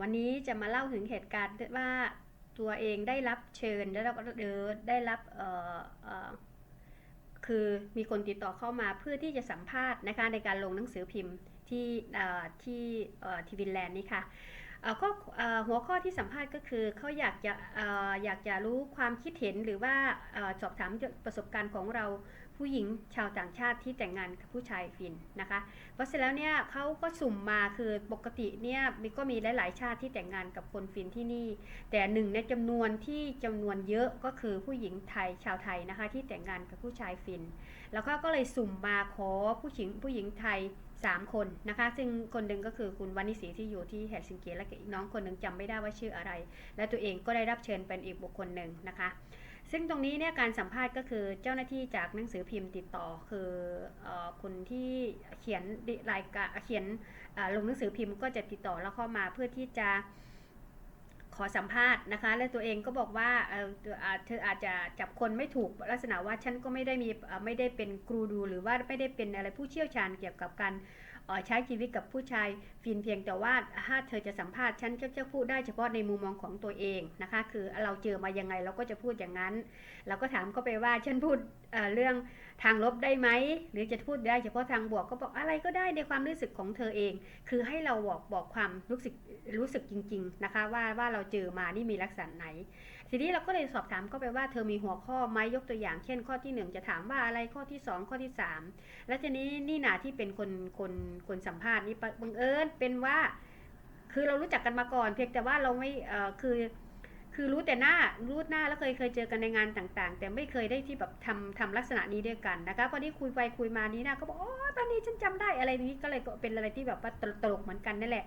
วันนี้จะมาเล่าถึงเหตุการณ์ว่าตัวเองได้รับเชิญได้รับเออได้รับเอ่อเอ่อคือมีคนติดต่อเข้ามาเพื่อที่จะสัมภาษณ์นะคะในการลงหนังสือพิมพ์ที่ที่ทีวินแลนด์นี่ค่ะ เอ่อก็หัวข้อที่สัมภาษณ์ก็คือเขาอยากจะออยากจะรู้ความคิดเห็นหรือว่าสอบถามประสบการณ์ของเราผู้หญิงชาวต่างชาติที่แต่งงานกับผู้ชายฟินนะคะ เพราะเสร็จแล้วเนี่ยเขาก็สุ่มมาคือปกติเนี่ยมีก็มีหลาย ๆ ชาติที่แต่งงานกับคนฟินที่นี่ แต่หนึ่งในจำนวนที่จำนวนเยอะก็คือผู้หญิงไทยชาวไทยนะคะที่แต่งงานกับผู้ชายฟิน แล้วก็ก็เลยสุ่มมาขอผู้หญิงผู้หญิงไทย 3 คนนะคะ ซึ่งคนหนึ่งก็คือคุณวานิสีที่อยู่ที่เฮลซิงกิและอีกน้องคนหนึ่งจำไม่ได้ว่าชื่ออะไร และตัวเองก็ได้รับเชิญเป็นอีกบุคคลหนึ่งนะคะ ซึ่งตรงนี้เนี่ยการสัมภาษณ์ก็คือเจ้าหน้าที่จากหนังสือพิมพ์ติดต่อคือเออคนที่เขียนรายการเขียนลงหนังสือพิมพ์ก็จะติดต่อแล้วเข้ามาเพื่อที่จะ ขอสัมภาษณ์นะคะ และตัวเองก็บอกว่าเออเธออาจจะจับคนไม่ถูกลักษณะว่าฉันก็ไม่ได้มีไม่ได้เป็นครูดู หรือว่าไม่ได้เป็นอะไรผู้เชี่ยวชาญเกี่ยวกับการ อ่อใช้ชีวิตกับผู้ชายฟินเพียงแต่ว่าถ้าเธอจะสัมภาษณ์ฉันก็จะพูดได้เฉพาะในมุมมองของตัวเองนะคะ คือเราเจอมายังไงเราก็จะพูดอย่างนั้นเราก็ถามเขาไปว่าฉันพูดเเรื่องทางลบได้ไหมหรือจะพูดได้เฉพาะทางบวกก็บอกอะไรก็ได้ในความรู้สึกของเธอเอง คือให้เราบอกบอกความรู้สึกรู้สึกจริง ๆนะคะ ว่าว่าเราเจอมานี่มีลักษณะไหน ทีนี้เราก็เลยสอบถามเขาไปว่าเธอมีหัวข้อไหมยกตัวอย่าง เช่น ข้อที่หนึ่งจะถามว่าอะไรข้อที่สองข้อที่สามแล้วทีนี้นี่นาที่เป็นคนคนคนสัมภาษณ์นี่บังเอิญเป็นว่า คือเรารู้จักกันมาก่อน เพียงแต่ว่าเราไม่เออคือคือรู้แต่หน้ารู้หน้าแล้วเคยเคยเจอกันในงานต่างๆ แต่ไม่เคยได้ที่แบบทำทำลักษณะนี้ด้วยกันนะคะพอที่คุยไปคุยมานี้นะก็บอกอ๋อตอนนี้ฉันจำได้อะไรนี้ก็เลยเป็นอะไรที่แบบว่าตลกเหมือนกันนั่นแหละ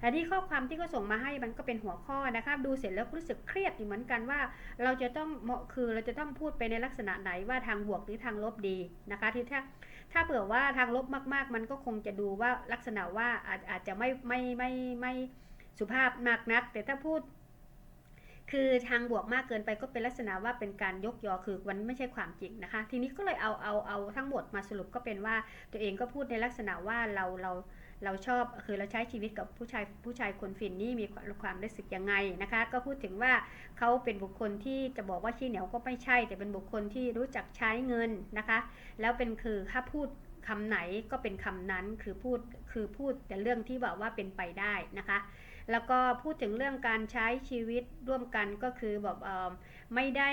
แต่ที่ข้อความที่เขาส่งมาให้มันก็เป็นหัวข้อนะคะดูเสร็จแล้วรู้สึกเครียดอยู่เหมือนกันว่า เราจะต้องเหมาะคือเราจะต้องพูดไปในลักษณะไหนว่าทางบวกหรือทางลบดีนะคะที่ถ้าถ้าเผื่อว่าทางลบมาก ๆ มันก็คงจะดูว่าลักษณะว่าอาจอาจจะไม่ไม่ไม่ไม่สุภาพมากนัก แต่ถ้าพูด คือทางบวกมากเกินไปก็เป็นลักษณะว่าเป็นการยกยอคือมันไม่ใช่ความจริงนะคะ ทีนี้ก็เลยเอาเอาเอาทั้งหมดมาสรุปก็เป็นว่าตัวเองก็พูดในลักษณะว่าเราเราเราชอบคือเราใช้ชีวิตกับผู้ชายผู้ชายคนฟินนี่มีความความรู้สึกยังไงนะคะ ก็พูดถึงว่าเขาเป็นบุคคลที่จะบอกว่าขี้เหนียวก็ไม่ใช่ แต่เป็นบุคคลที่รู้จักใช้เงินนะคะ แล้วเป็นคือถ้าพูดคำไหนก็เป็นคำนั้นคือพูดคือพูดแต่เรื่องที่แบบว่าเป็นไปได้นะคะ แล้วก็พูดถึงเรื่องการใช้ชีวิตร่วมกันก็คือแบบไม่ได้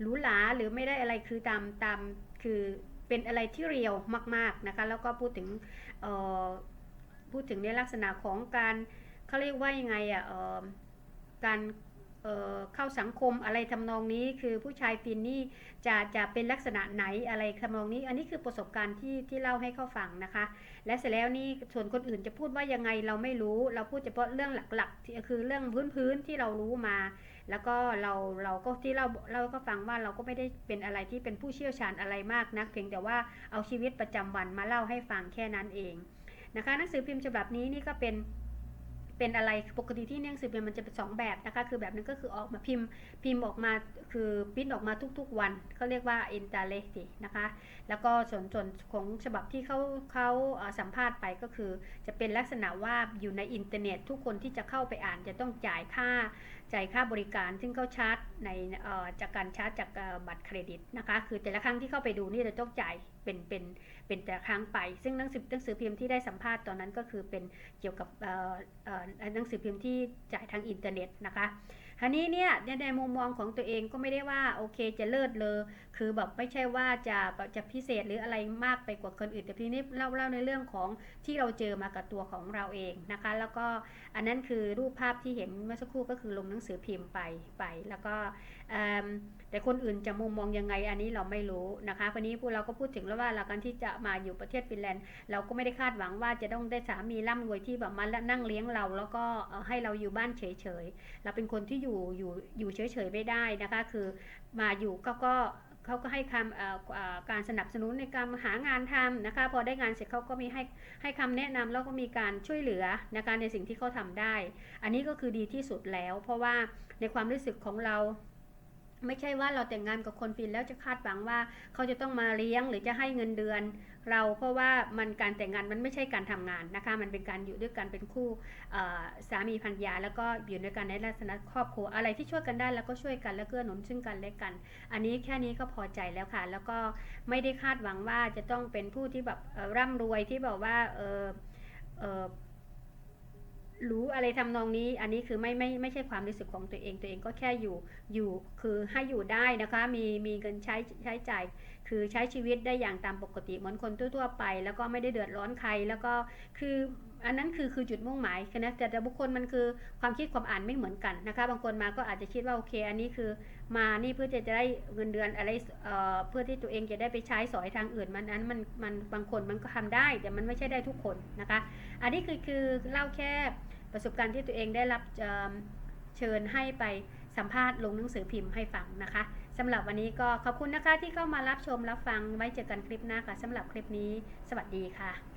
หรูหราหรือไม่ได้อะไรคือตามตามคือเป็นอะไรที่เรียวมากๆนะคะแล้วก็พูดถึงพูดถึงในลักษณะของการเขาเรียกว่ายังไงอะการ เข้าสังคมอะไรทำนองนี้ คือผู้ชายฟินนี่จะจะเป็นลักษณะไหนอะไรทำนองนี้ อันนี้คือประสบการณ์ที่ที่เล่าให้เขาฟังนะคะ และเสร็จแล้วนี่ส่วนคนอื่นจะพูดว่ายังไงเราไม่รู้ เราพูดเฉพาะเรื่องหลักๆที่คือเรื่องพื้นๆที่เรารู้มา แล้วก็เราเราก็ที่เราเราก็ฟังว่าเราก็ไม่ได้เป็นอะไรที่เป็นผู้เชี่ยวชาญอะไรมากนักเพียงแต่ว่าเอาชีวิตประจำวันมาเล่าให้ฟังแค่นั้นเองนะคะหนังสือพิมพ์ฉบับนี้นี่ก็เป็น เป็นอะไรปกติที่หนังสือพิมพ์มันจะเป็นสองแบบนะคะคือแบบนึงก็คือออกมาพิมพ์พิมพ์ออกมาคือพิมพ์ออกมาทุกๆวันเขาเรียกว่า i n t e r l e c t นะคะแล้วก็ส่วนส่วนของฉบับที่เขาเขาสัมภาษณ์ไปก็คือ จะเป็นลักษณะว่าอยู่ในอินเทอร์เน็ต ทุกคนที่จะเข้าไปอ่านจะต้องจ่ายค่า จ่ายค่าบริการซึ่งเขาชาร์จในอ่อจากการชาร์จจากบัตรเครดิตนะคะ คือแต่ละครั้งที่เข้าไปดูนี่เราต้องจ่ายเป็นเป็นเป็นแต่ละครั้งไป ซึ่งหนังสือหนังสือพิมพ์ที่ได้สัมภาษณ์ตอนนั้นก็คือเป็นเกี่ยวกับอ่ออ่อหนังสือพิมพ์ที่จ่ายทางอินเทอร์เน็ตนะคะทีนี้เนี่ยในมุมมองของตัวเองก็ไม่ได้ว่าโอเคจะเลิศเลย คือแบบไม่ใช่ว่าจะจะพิเศษหรืออะไรมากไปกว่าคนอื่น แต่ทีนี้เล่าเล่าในเรื่องของที่เราเจอมากับตัวของเราเองนะคะ แล้วก็อันนั้นคือรูปภาพที่เห็นเมื่อสักครู่ก็คือลงหนังสือพิมพ์ไปไป แล้วก็แต่คนอื่นจะมุมมองยังไงอันนี้เราไม่รู้นะคะวันนี้พวกเราก็พูดถึงแล้วว่าเราการที่จะมาอยู่ประเทศฟินแลนด์ เราก็ไม่ได้คาดหวังว่าจะต้องได้สามีร่ำรวยที่แบบมานั่งเลี้ยงเรา แล้วก็ให้เราอยู่บ้านเฉยๆเราเป็นคนที่อยู่อยู่อยู่เฉยๆไม่ได้นะคะ คือมาอยู่ก็ก็ เขาก็ให้คำการสนับสนุนในการหางานทำนะคะ พอได้งานเสร็จเขาก็มีให้ให้คำแนะนำแล้วก็มีการช่วยเหลือนะคะในสิ่งที่เขาทำได้ อันนี้ก็คือดีที่สุดแล้ว เพราะว่าในความรู้สึกของเรา ไม่ใช่ว่าเราแต่งงานกับคนฟินแล้วจะคาดหวังว่าเขาจะต้องมาเลี้ยงหรือจะให้เงินเดือน เราเพราะว่ามันการแต่งงานมันไม่ใช่การทำงานนะคะ มันเป็นการอยู่ด้วยกันเป็นคู่สามีภรรยา แล้วก็อยู่ด้วยกันในลักษณะครอบครัวอะไรที่ช่วยกันได้แล้วก็ช่วยกันและเกื้อหนุนซึ่งกันและกัน อันนี้แค่นี้ก็พอใจแล้วค่ะ แล้วก็ไม่ได้คาดหวังว่าจะต้องเป็นผู้ที่แบบเอ่อร่ำรวยที่แบบว่าเออเออ รู้อะไรทำนองนี้ อันนี้คือไม่ไม่ไม่ใช่ความรู้สึกของตัวเองตัวเองก็แค่อยู่อยู่คือให้อยู่ได้นะคะ มีมีเงินใช้ใช้จ่าย คือใช้ชีวิตได้อย่างตามปกติเหมือนคนทั่วๆไป แล้วก็ไม่ได้เดือดร้อนใครแล้วก็คืออันนั้นคือคือจุดมุ่งหมายนะแต่แต่บุคคลมันคือความคิดความอ่านไม่เหมือนกันนะคะบางคนมาก็อาจจะคิดว่าโอเค อันนี้คือมานี่เพื่อจะจะได้เงินเดือนอะไรเอ่อเพื่อที่ตัวเองจะได้ไปใช้สอยทางอื่นมันนั้นมันมันบางคนมันก็ทำได้ แต่มันไม่ใช่ได้ทุกคนนะคะ อันนี้คือคือเล่าแค่ประสบการณ์ที่ตัวเองได้รับเเชิญให้ไปสัมภาษณ์ลงหนังสือพิมพ์ให้ฟังนะคะ สำหรับวันนี้ก็ขอบคุณนะคะที่เข้ามารับชมรับฟังไว้เจอกันคลิปหน้าค่ะสำหรับคลิปนี้ สวัสดีค่ะ